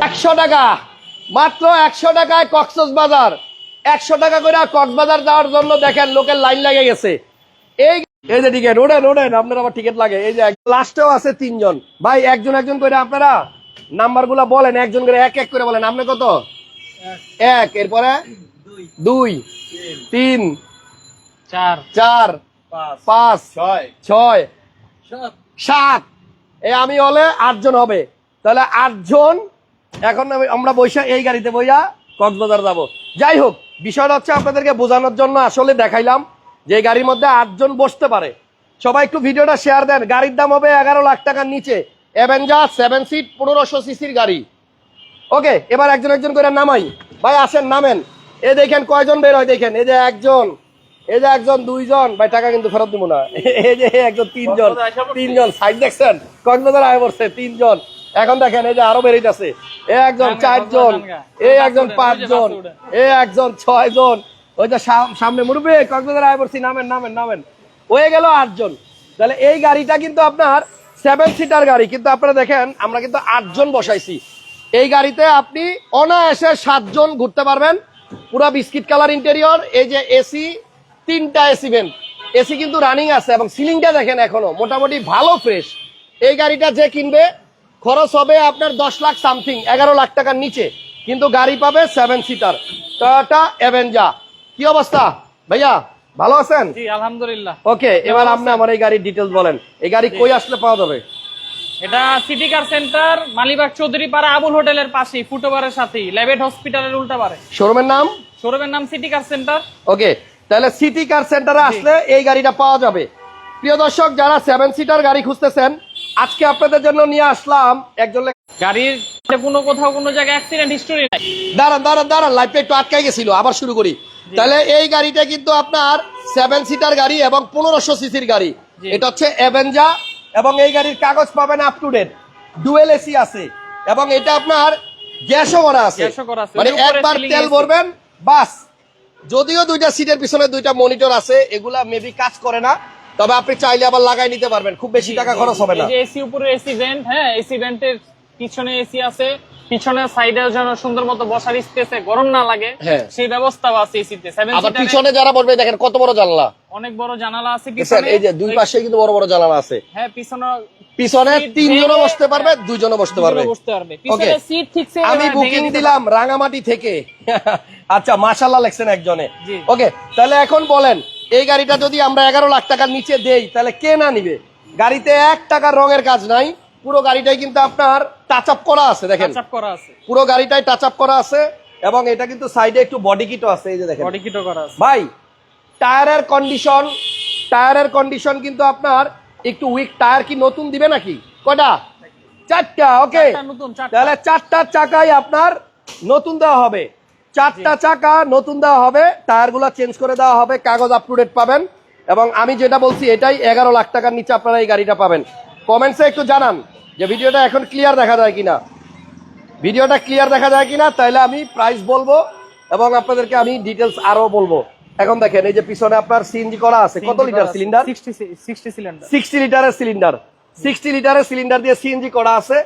একশো টাকা। মাত্র একশো টাকায় কক্সস বাজার একশো টাকা করে কক্সবাজার যাওয়ার জন্য দেখেন লোকের লাইন লেগে গেছে। এই এই যে টিকিট ওঠেন ওঠেন আপনার আবার টিকিট লাগে। এই যে লাস্টেও আছে তিনজন। ভাই একজন একজন করে আপনারা নাম্বারগুলা বলেন একজন করে এক এক করে বলেন। আপনি কত? এক। এরপরে? দুই। তিন। চার। চার। পাঁচ। ছয়। ছয়। সাত। এ আমি হলে আটজন হবে। তাহলে আটজন এখন আমরা বৈশা এই গাড়িতে বইয়া কক্সবাজার যাব। যাই হোক বিষয়টা হচ্ছে আপনাদেরকে বোঝানোর জন্য আসলে দেখাইলাম যে গাড়ির মধ্যে আটজন বসতে পারে। সবাই একটু ভিডিওটা শেয়ার দেন। গাড়ির দাম হবে এগারো লাখ টাকার নিচে। অ্যাভেঞ্জার সেভেন সিট পনেরোশো সিসির গাড়ি। ওকে এবার একজন একজন করে নামাই। ভাই আসেন নামেন। এ দেখেন কয়জন বের হয় দেখেন। এই যে একজন এই যে একজন দুইজন। ভাই টাকা কিন্তু ফেরত দিব না। এই যে একজন তিনজন তিনজন। সাইড দেখছেন? কক্সবাজার আয় পড়ছে তিনজন। এখন দেখেন এই যে আরও বেরিয়েছে এ একজন চারজন এই একজন পাঁচজন এ একজন ছয় জন ওই যে সাম- সামনে মুরবে কক্সবাজার আয় পড়ছি নামেন নামেন নামেন। হয়ে গেল আটজন। তাহলে এই গাড়িটা কিন্তু আপনার সেভেন সিটার গাড়ি কিন্তু আপনারা দেখেন আমরা কিন্তু আটজন বসাইছি। এই গাড়িতে আপনি অনায়াসে সাতজন ঘুরতে পারবেন। পুরা বিস্কিট কালার ইন্টেরিয়র এই যে এসি তিনটা এসি ভেন্ট এসি কিন্তু রানিং আছে এবং সিলিংটা দেখেন এখনও মোটামুটি ভালো ফ্রেশ এই গাড়িটা যে কিনবে খরচ হবে আপনার দশ লাখ সামথিং এগারো লাখ টাকার নিচে। কিন্তু গাড়ি পাবে সেভেন সিটার টয়োটা অ্যাভেঞ্জা কি অবস্থা? ভাইয়া ভালো আছেন? জি আলহামদুলিল্লাহ। ওকে এবার আপনি আমার এই গাড়ির ডিটেলস বলেন। এই গাড়ি কই আসলে পাওয়া যাবে? এটা city car centre Malibagh Chowdhury Para Abul হোটেলের পাশেই ফুটওভারের সাথেই লেবেট হসপিটালের উল্টা পারে। শোরুমের নাম? শোরুমের নাম সিটি কার সেন্টার ওকে তাহলে সিটি কার সেন্টারে আসলে এই গাড়িটা পাওয়া যাবে। প্রিয় দর্শক যারা সেভেন সিটার গাড়ি খুঁজতেছেন আজকে আপনাদের জন্য নিয়ে আসলাম একজন গাড়ির কোনো কোথাও কোনো জায়গায় অ্যাক্সিডেন্ট হিস্টোরি নাই। দাঁড়ান দাঁড়ান দাঁড়ান লাইফটা একটু আটকাই গেছিল আবার শুরু করি। তাহলে এই গাড়িটা কিন্তু আপনার সেভেন সিটার গাড়ি এবং পনেরোশো সিসির গাড়ি। এটা হচ্ছে অ্যাভেঞ্জা এবং এই গাড়ির কাগজ পাবেন up to date dual AC আছে। এবং এটা আপনার গ্যাসও করা আছে। মানে একবার তেল ভরবেন বাস। যদিও দুইটা সিটের পিছনে দুইটা মনিটর আছে এগুলা মেবি কাজ করে না। তবে আপনি চাইলে আবার লাগাই নিতে পারবেন। খুব বেশি টাকা খরচ হবে না। এসি উপরে এসি ভেন্ট হ্যাঁ এসি ভেন্টের পিছনে এসি আছে। পিছনে সাইডে যেন সুন্দর মতো বসার স্পেসে গরম না লাগে হ্যাঁ। সেই ব্যবস্থাও আছে এসিতে। আবার পিছনে যারা বসবে দেখেন কত বড় জানলা। অনেক বড় জানালা আছে পিছনে। এই যে দুই পাশে কিন্তু বড় বড় জানালা আছে। হ্যাঁ পিছনে পিছনে তিনজনও বসতে পারবে দুইজনও বসতে পারবে। বসতে পারবে। পিছনে সিট আমি বুকিং দিলাম রাঙামাটি থেকে। আচ্ছা মাশাল্লাহ লেখছেন একজনে। ওকে তাহলে এখন বলেন এই গাড়িটা যদি আমরা এগারো লাখ টাকার নিচে দেই তাহলে কে না নিবে? গাড়িতে এক টাকার রঙের কাজ নাই পুরো গাড়িটাই কিন্তু আপনার টাচ আপ করা আছে দেখেন। পুরো গাড়িটাই টাচ আপ করা আছে এবং এটা কিন্তু সাইডে একটু বডি কিটও আছে এই যে দেখেন। বডি কিটও করা আছে। ভাই টায়ারের কন্ডিশন টায়ারের কন্ডিশন কিন্তু আপনার একটু উইক টায়ার কি নতুন দিবে নাকি? কটা চারটা। ওকে চারটা নতুন, চারটা। তাহলে চারটা চাকাই আপনার নতুন দেওয়া হবে। চারটা চাকা নতুন দেওয়া হবে টায়ারগুলো চেঞ্জ করে দেওয়া হবে কাগজ আপ টু ডেট পাবেন। এবং আমি যেটা বলছি এটাই এগারো লাখ টাকার নিচে আপনারা এই গাড়িটা পাবেন। কমেন্টসে একটু জানান যে ভিডিওটা এখন ক্লিয়ার দেখা যায় কিনা। ভিডিওটা ক্লিয়ার দেখা যায় কিনা তাহলে আমি প্রাইস বলব এবং আপনাদেরকে আমি ডিটেলস আরও বলব। এখন দেখেন এই যে পিছনে আপনার সিএনজি করা আছে কত লিটার সিলিন্ডার 60 60 সিক্সটি লিটারের সিলিন্ডার সিক্সটি লিটারের সিলিন্ডার দিয়ে সিএনজি করা আছে।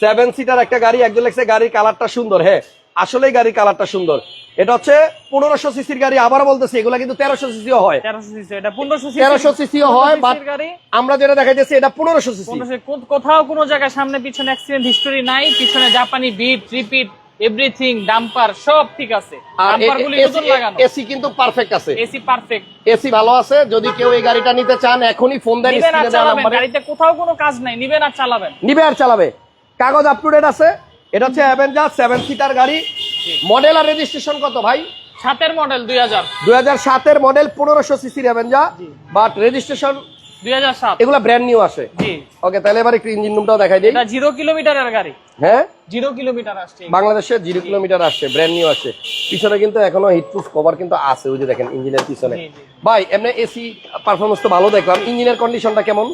সেভেন সিটার একটা গাড়ি একজন লেগছে গাড়ির কালারটা সুন্দর হ্যাঁ। আসলেই গাড়ির কালারটা সুন্দর। এটা হচ্ছে পনেরোশো সিসির গাড়ি আবার বলতেছি এগুলা কিন্তু তেরোশো সিসিও হয়। 1300 সিসি এটা 1500 সিসি। তেরোশো সিসিও হয় আমরা যেটা দেখাইতেছি এটা পনেরোশো সিসি। কোথাও কোনো জায়গায় সামনে পিছনে অ্যাক্সিডেন্ট হিস্টোরি নাই পিছনে জাপানি বিট রিপিট এভরিথিং ডাম্পার সব ঠিক আছে। এসি কিন্তু পারফেক্ট আছে। এসি পারফেক্ট এসি ভালো আছে যদি কেউ এই গাড়িটা নিতে চান এখনই ফোন দেন গাড়িতে কোথাও কোনো কাজ নাই নিবেন আর চালাবেন। নিবে আর চালাবে। কাগজ আপ টু ডেট আছে এটা হচ্ছে অ্যাভেঞ্জার সেভেন সিটার গাড়ি। মডেল আর রেজিস্ট্রেশন কত ভাই? সাতের মডেল দুই হাজার। দুই হাজার সাতের মডেল পনেরোশো সিসির অ্যাভেঞ্জার বাট রেজিস্ট্রেশন দুই হাজার সাত। এগুলো ব্র্যান্ড নিউ আসে। জি। ওকে তাহলে এবার একটু ইঞ্জিন রুমটাও দেখাই দিই। এটা জিরো কিলোমিটারের গাড়ি। হ্যাঁ? জিরো কিলোমিটার আসছে। বাংলাদেশে জিরো কিলোমিটার আসছে ব্র্যান্ড নিউ আসছে। পিছনে কিন্তু এখনও হিটপ্রুফ কভার কিন্তু আছে ওই যে দেখেন ইঞ্জিনের পিছনে। ভাই এমনি এসি পারফরমেন্স তো ভালো দেখলাম। ইঞ্জিনের কন্ডিশনটা কেমন?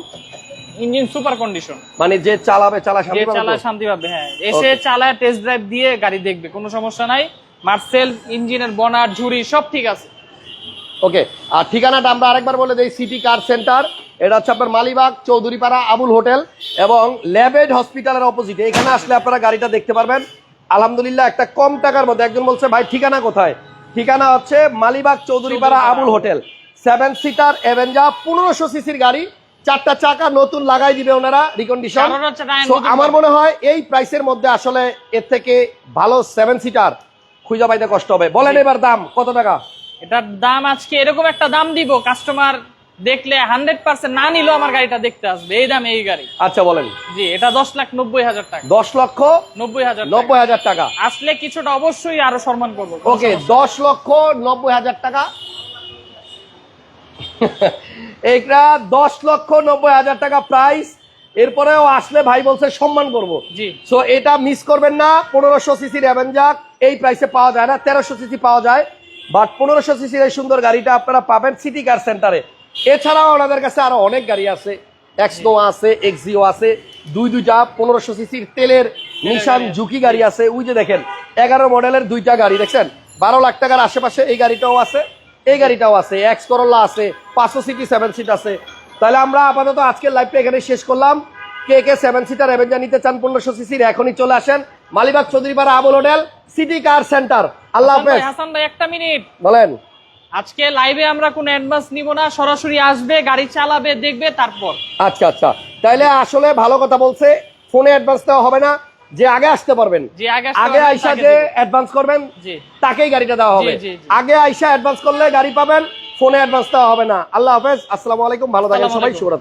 Engine super condition. মানে যে চালাবে চালা শান্তি পাবে তো? চালায় শান্তি পাবে হ্যাঁ। এসে চালায় টেস্ট ড্রাইভ দিয়ে গাড়ি দেখবে কোনো সমস্যা নাই। মার্সেল ইঞ্জিনের বনার ঝুড়ি সব ঠিক আছে। ওকে আর ঠিকানাটা আমরা আরেকবার বলে দিই সিটি কার সেন্টার এটা হচ্ছে আপনার মালিবাগ চৌধুরীপাড়া আবুল হোটেল এবং ল্যাবেড হসপিটালের অপোজিটে এখানে আসলে আপনারা গাড়িটা দেখতে পারবেন। আলহামদুলিল্লাহ একটা কম টাকার মধ্যে একজন বলছে ভাই ঠিকানা কোথায়? ঠিকানা হচ্ছে Malibagh Chowdhury Para Abul hotel. Seven seater Avanza পনেরোশো সিসির গাড়ি। চারটা চাকা নতুন লাগাই দিবে ওনারা রিকন্ডিশন আমার মনে হয় এই প্রাইসের মধ্যে আসলে এর থেকে ভালো সেভেন সিটার খুঁজে পাইতে কষ্ট হবে। বলেন এবার দাম কত টাকা? এটার দাম আজকে এরকম একটা দাম দিব কাস্টমার দেখলে হান্ড্রেড পার্সেন্ট না নিলেও আমার গাড়িটা দেখতে আসবে এই দাম এই গাড়ি। আচ্ছা বলেন। জি এটা দশ লাখ নব্বই হাজার টাকা। দশ লক্ষ নব্বই হাজার নব্বই হাজার টাকা। আসলে কিছুটা অবশ্যই আরও সম্মান করব। ওকে দশ লক্ষ নব্বই হাজার টাকা। এইটা দশ লক্ষ নব্বই হাজার টাকা প্রাইস এরপরেও আসলে ভাই বলছে সম্মান করব। সো এটা মিস করবেন না পনেরোশো সিসির অ্যাভেঞ্জাক এই প্রাইসে পাওয়া যায় না তেরোশো সিসি পাওয়া যায়। বাট পনেরোশো সিসির এই সুন্দর গাড়িটা আপনারা পাবেন সিটি কার সেন্টারে এছাড়াও ওনাদের কাছে আরও অনেক গাড়ি আছে এক্সনো আছে এক্সিও আছে। দুই দুইটা পনেরোশো সিসির তেলের নিশান ঝুঁকি গাড়ি আছে। ওই যে দেখেন এগারো মডেলের দুইটা গাড়ি দেখছেন? বারো লাখ টাকার আশেপাশে এই গাড়িটাও আছে। এই গাড়িটাও আছে এক্স করোলা আছে পাঁচশো সিটি সেভেন সিট আছে। তাহলে আমরা আপাতত আজকের লাইভটা এখানে শেষ করলাম। কে কে সেভেন সিটার অ্যাভেঞ্জার নিতে চান পনেরোশো সিসির এখনই চলে আসেন। Malibagh Chowdhury Para Abul hotel city car centre আল্লাহ হাফেজ। হাসান ভাই একটা মিনিট বলেন। আজকে লাইভে আমরা কোনো অ্যাডভান্স নিব না সরাসরি আসবে গাড়ি চালাবে দেখবে তারপর। আচ্ছা আচ্ছা। তাইলে আসলে ভালো কথা বলছে ফোনে অ্যাডভান্স দেওয়া হবে না। যে আগে আসতে পারবেন। আগে আইসা যে অ্যাডভান্স করবেন তাকেই গাড়িটা দেওয়া হবে। আগে আইসা অ্যাডভান্স করলে গাড়ি পাবেন ফোনে অ্যাডভান্স দেওয়া হবে না। আল্লাহ হাফেজ আসসালামু আলাইকুম ভালো থাকেন সবাই। শুভরাত্রি।